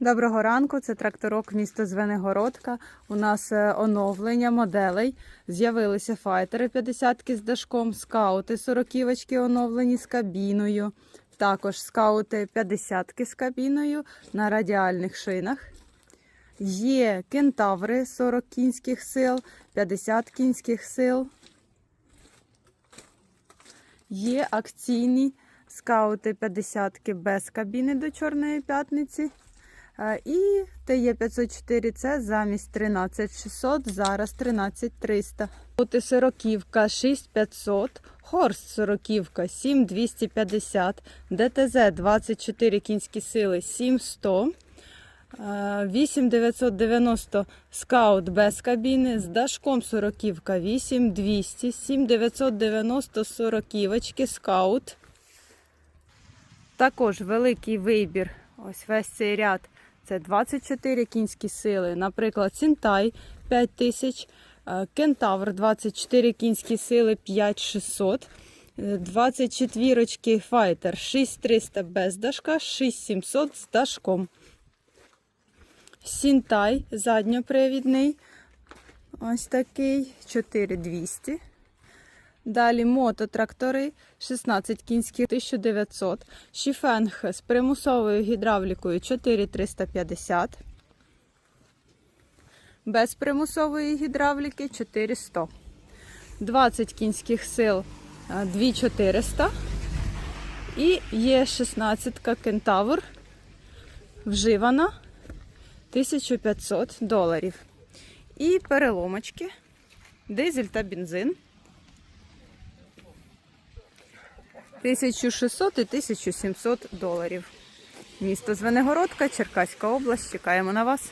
Доброго ранку, це тракторок місто Звенигородка. У нас е, оновлення моделей. З'явилися файтери 50-ки з дашком, скаути 40 оновлені з кабіною. Також скаути 50-ки з кабіною на радіальних шинах. Є кентаври 40 кінських сил, 50 кінських сил. Є акційні скаути 50-ки без кабіни до Чорної п'ятниці. Е, І ТЕ504 це замість 13600, зараз 13300. Бути сороківка 6500, Хорст сороківка 7250, ДТЗ 24 кінські сили 7100. е, 8990 скаут без кабіни, з дашком сороківка 8200, 7990 сороківочки скаут. Також великий вибір. Ось весь цей ряд. Це 24 кінські сили. Наприклад, Сінтай 5000, е, Кентавр 24 кінські сили 5600. 24 файтер 6300 без дашка, 6700 з дашком. Сінтай задньопривідний. Ось такий 4200. Далі мототрактори 16 кінських 1900. Шіфенг з примусовою гідравлікою 4350. Без примусової гідравліки 400. 20 кінських сил 2400. І є 16 кентавр вживана 1500 доларів. І переломочки, дизель та бензин. 1600 і 1700 доларів. Місто Звенигородка, Черкаська область. Чекаємо на вас.